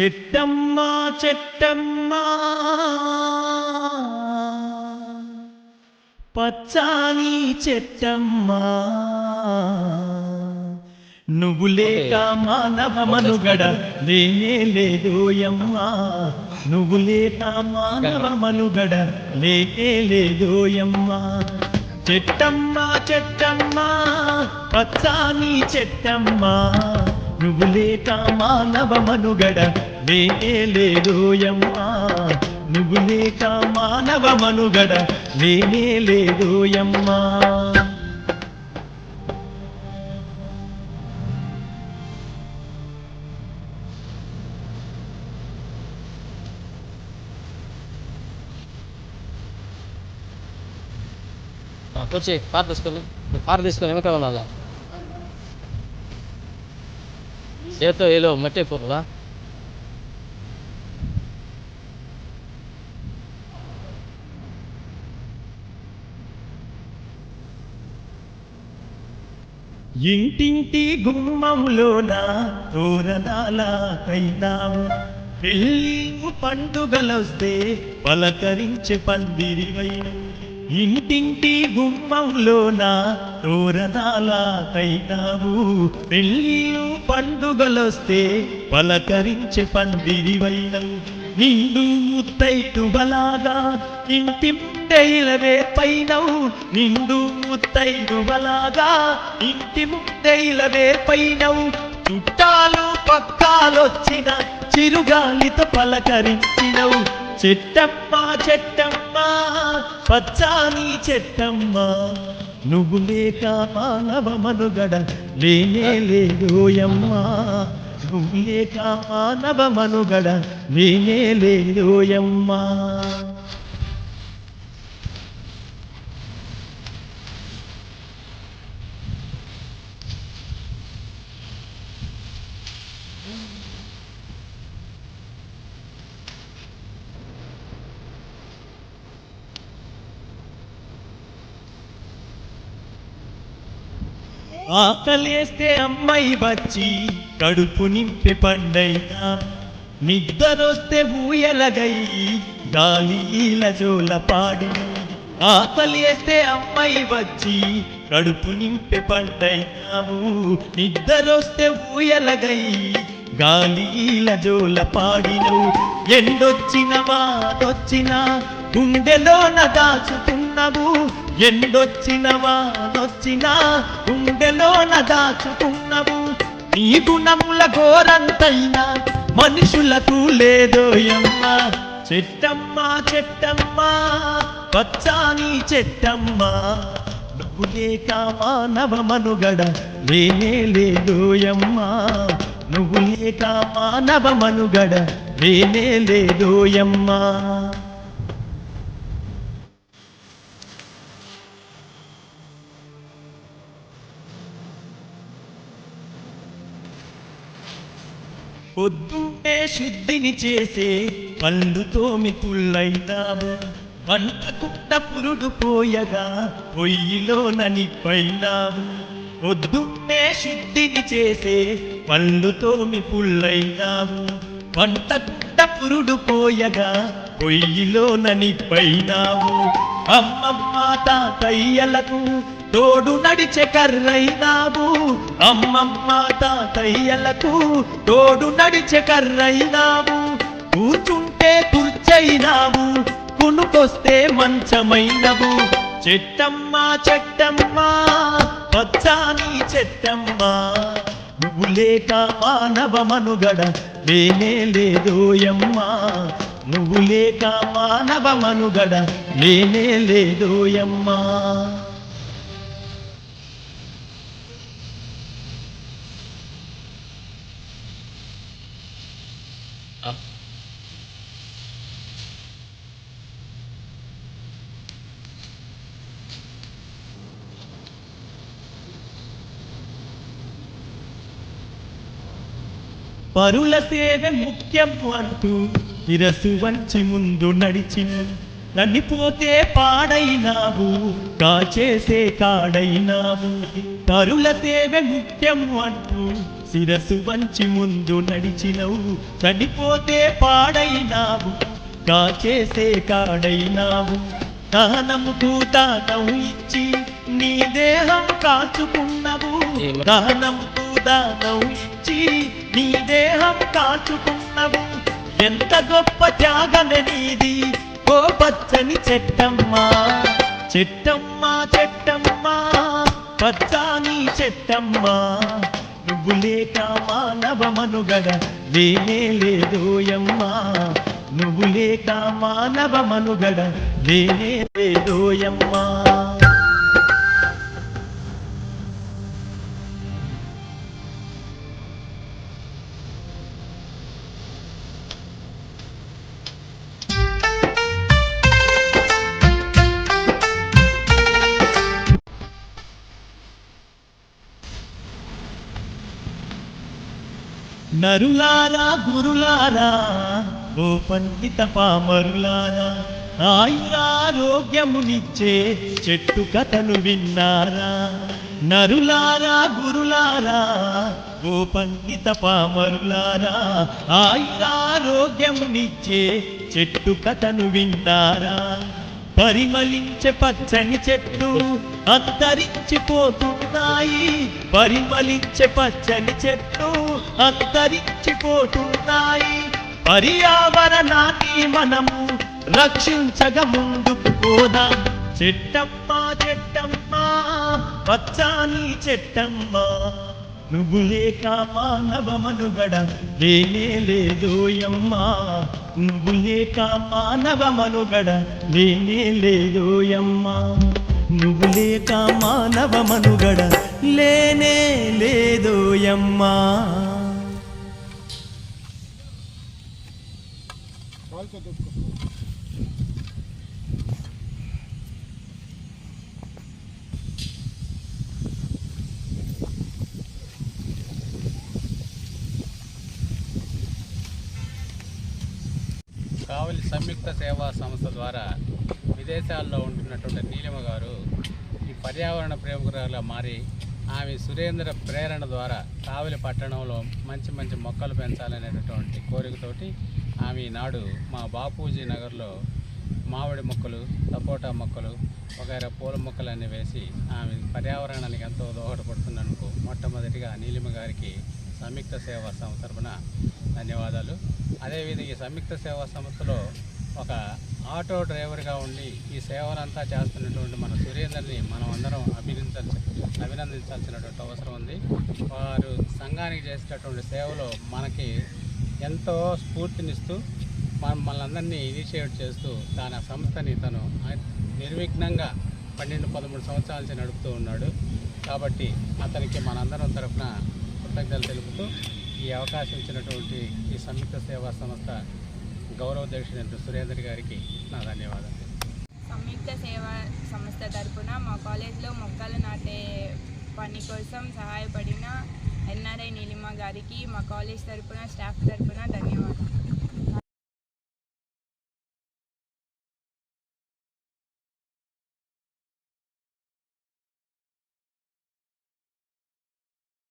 చెట్టమ్మ చెట్టమ్మ. పచ్చాని చెట్టమ్మ. నువ్వు లేక మానవ మనుగడ లేనే లేదోయమ్మా నువ్వు లేక మానవ మనుగడ లేనే లేదోయమ్మా చెట్టమ్మ చెట్టమ్మ. పచ్చాని చెట్టమ్మ. నువ్వు లేక మానవ మనుగడ లేనే లేదోయమ్మా నువ్వు లేక మానవ మనుగడ లేనే లేదోయమ్మా వచ్చి పార తీసుకొని పార తీసుకొని వెనకాల ఉన్నదా చేతో ఏలో మట్టి పోదా ఇంటింటి గుమ్మంలోన తోరణాల కైనాము పెళ్ళి పండుగలొస్తే పలకరించి పందిరివైన ఇంటింటి గుమ్మంలోన తోరణాల కైనాము పెళ్ళి పండుగలొస్తే పలకరించి పందిరివైన నిండు ముత్తైటు బలాగా ఇంటి ముందైలవే పైనవు నిండు ముత్తైదు బలాగా ఇంటి ముందైలవే పైనవు చుట్టాలు పక్కాలొచ్చిన చిరుగాలితో పలకరించినవు. చెట్టమ్మ చెట్టమ్మ పచ్చాని చెట్టమ్మ నువ్వు లేక మానవ మనుగడ లేనే లేదోయమ్మా నువ్వు లేక మానవ మనుగడ లేనే లేదోయమ్మా ఆకలేస్తే అమ్మాయి వచ్చి కడుపు నింపి పండైనా. నిద్రొస్తే ఊయలగై గాలిల జోల పాడి. ఆకలేస్తే అమ్మాయి వచ్చి కడుపు నింపి పండైనాము నిద్రొస్తే ఊయలగై గాలీల జోల పాడిను ఎండొచ్చిన వాదొచ్చిన గుండెలోన దాచుకున్నవు. ఎండొచ్చిన వాదొచ్చిన గుండెలోన దాచుకున్నవు. నీ గుణముల ఘోరంతైనా మనుషులకు లేదోయమ్మా. చెట్టమ్మ చెట్టమ్మా పచ్చాని చెట్టమ్మా. నువ్వు లేక మానవ మనుగడ లేనే లేదోయమ్మా. నువ్వు లేక మానవ మనుగడ లేనే లేదోయమ్మా పొద్దునే శుద్ధిని చేసే పళ్ళు మితుళ్ళైనావు వంటకుంట పురుడు పోయగా పొయ్యిలో ననిపైనాము పొద్దునే శుద్ధిని చేసే పళ్ళు తోమి పుల్లైనాము వంటకుంట పురుడు పోయగా పొయ్యిలో పైనావు. అమ్మమ్మ తాతయ్యలకు తోడు నడిచే కర్రైనావు. అమ్మమ్మ తాతయ్యలకు తోడు నడిచే కర్రైనావు. కూర్చుంటే కుర్చైనావు కునుకొస్తే మంచమైనవు. చెట్టమ్మ చెట్టమ్మ పచ్చాని చెట్టమ్మ. నువ్వు లేక మానవ మనుగడ లేనే లేదోయమ్మా నువ్వు లేక మానవ మనుగడ లేనే లేదోయమ్మా పరుల సేవ ముఖ్యం అంటూ శిరసు వంచి ముందు నడిచిన నన్నిపోతే పాడైనావు కాచేసే కాడైనావు. పరుల సేవ ముఖ్యం అంటూ శిరసు వంచి ముందు నడిచినవు చనిపోతే పాడైనావు కాచేసే కాడైనావు. దానముకు దానం ఇచ్చి నీ దేహం కాచుకున్నవు. దానముకు దానం ఇచ్చి నీ దేహం కాచుకున్నవు. ఎంత గొప్ప త్యాగమే నీది. ఓ పచ్చని చెట్టమ్మా చెట్టమ్మా చెట్టమ్మా పచ్చాని చెట్టమ్మా. నువ్వు లేక మానవ మనుగడ లేనే లేదోయమ్మా నువ్వు లేక మానవ మనుగడ లేనే లేదోయమ్మా నరులారా గురులారా ఓ పండిత పామరులారా ఆయురారోగ్యమునిచ్చే చెట్టు కథను విన్నారా? నరులారా గురులారా ఓ పండిత పామరులారా ఆయురారోగ్యమునిచ్చే చెట్టు కథను విన్నారా? పరిమళించే పచ్చని చెట్లు అంతరించిపోతున్నాయి. పరిమళించే పచ్చని చెట్లు అంతరించిపోతున్నాయి. పర్యావరణాన్ని మనము రక్షించగ ముందుకు పోదాం. చెట్టమ్మా చెట్టమ్మా పచ్చాని చెట్టమ్మా. నువ్వు లేక మానవ మనుగడ లేనే లేదోయమ్మా నువ్వు లేక మానవ మనుగడ లేనే లేదోయమ్మా నువ్వు లేక మానవ మనుగడ లేనే లేదోయమ్మా సంయుక్త సేవా సంస్థ ద్వారా విదేశాల్లో ఉంటున్నటువంటి నీలిమ గారు ఈ పర్యావరణ ప్రేమికురాలుగా మారి ఆమె సురేంద్ర ప్రేరణ ద్వారా కావలి పట్టణంలో మంచి మంచి మొక్కలు పెంచాలనేటటువంటి కోరికతోటి ఆమె ఈనాడు మా బాపూజీ నగర్లో మామిడి మొక్కలు సపోటా మొక్కలు వగైరా పూల మొక్కలన్నీ వేసి ఆమె పర్యావరణానికి ఎంతో దోహదపడుతున్నందుకు మొట్టమొదటిగా నీలిమ గారికి సంయుక్త సేవా సంస్థ తరపున ధన్యవాదాలు. అదేవిధంగా ఈ సంయుక్త సేవా సంస్థలో ఒక ఆటో డ్రైవర్గా ఉండి ఈ సేవలంతా చేస్తున్నటువంటి మన సురేందర్ని మనం అందరం అభినందించాల్సి అభినందించాల్సినటువంటి అవసరం ఉంది. వారు సంఘానికి చేసేటటువంటి సేవలో మనకి ఎంతో స్ఫూర్తినిస్తూ మన అందరినీ ఇనిషియేట్ చేస్తూ తన సంస్థని తను నిర్విఘ్నంగా పన్నెండు పదమూడు సంవత్సరాల నుంచి నడుపుతూ ఉన్నాడు. కాబట్టి అతనికి మనందరం తరఫున కృతజ్ఞతలు తెలుపుతూ ఈ అవకాశం ఇచ్చినటువంటి ఈ సంయుక్త సేవా సంస్థ గౌరవ అధ్యక్షుడు సురేందర్ గారికి నా ధన్యవాదాలు. సంయుక్త సేవా సంస్థ తరఫున మా కాలేజ్లో మొక్కలు నాటే పని కోసం సహాయపడిన ఎన్ఆర్ఐ నీలిమ గారికి మా కాలేజ్ తరపున స్టాఫ్ తరఫున ధన్యవాదాలు.